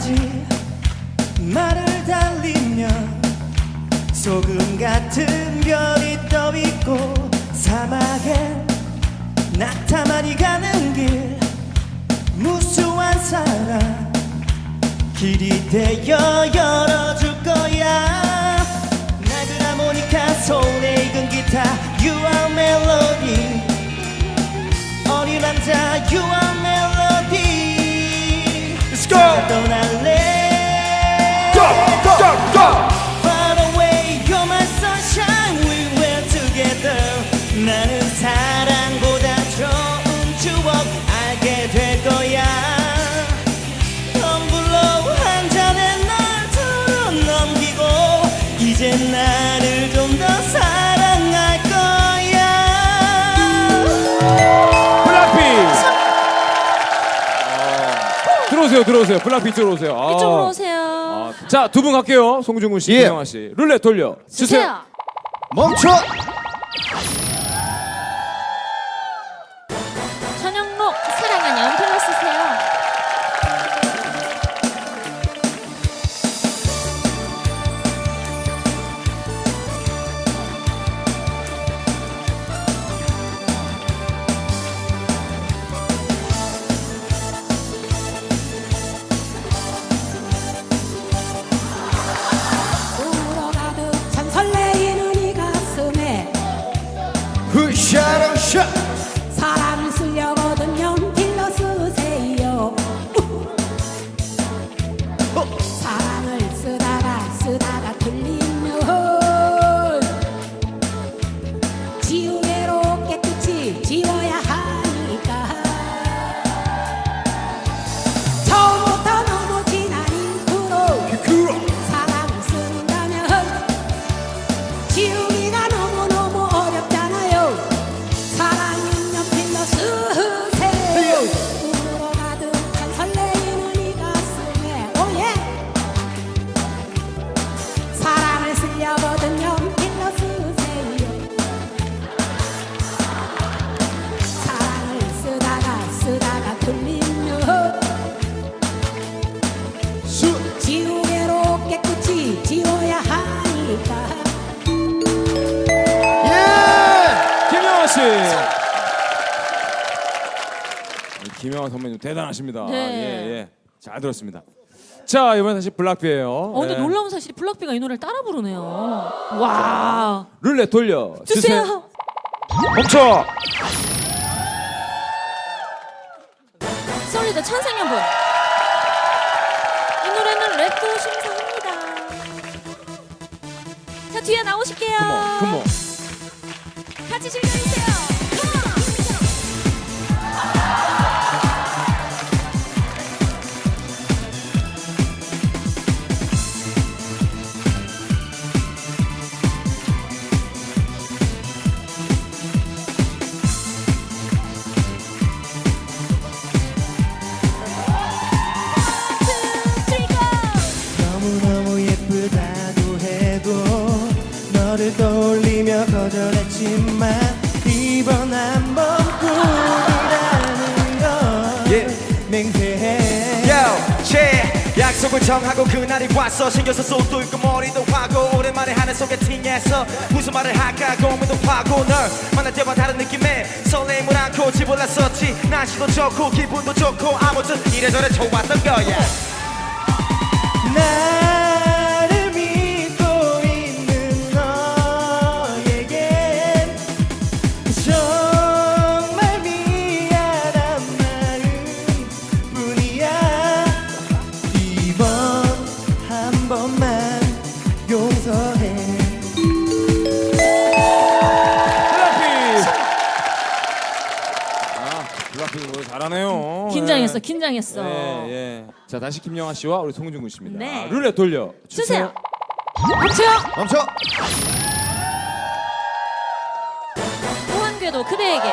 까마지 말을 달리며 소금 같은 별이 떠 있고 사막에 낙타만이 가는 길 무수한 사랑 길이 되어 열어줄 들어오세요, 들어오세요. 블락비 들어오세요. 아. 이쪽으로 오세요. 아, 자, 두 분 갈게요. 송중근 씨, 예. 김영아 씨. 룰렛 돌려 주세요. 주세요. 멈춰! 후 김영아 선배님 대단하십니다. 네. 예, 예. 잘 들었습니다. 자, 이번엔 다시 블락비예요. 어, 근데 예. 놀라운 사실이 블락비가 이 노래를 따라 부르네요. 와. 룰렛 돌려 주세요. 주세요. 멈춰. 솔리드 천생연분. 이 노래는 랩도 심사합니다. 자, 뒤에 나오실게요. 컴온, 컴온. 같이 즐겨주세요. 너를 떠올리며 거절했지만 이번 한번 꿈이라는 건 예. 맹세해 Yo, yeah. 약속을 정하고 그날이 왔어 신겨서 속도 있고 머리도 하고 오랜만에 하늘 소개팅에서 무슨 말을 할까 고민도 하고 널 만날 때와 다른 느낌에 설렘을 안고 집 올랐었지 날씨도 좋고 기분도 좋고 아무튼 이래저래 좋았던 거야 나 잘하네요. 긴장했어, 예. 긴장했어. 예, 예. 자, 다시 김영아 씨와 우리 송중근 씨입니다. 네. 아, 룰렛 돌려 주세요. 주세요. 박수요. 멈춰! 무한궤도 그대에게.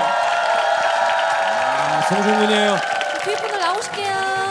아, 송중근이에요. 뒤에 분들 나오실게요.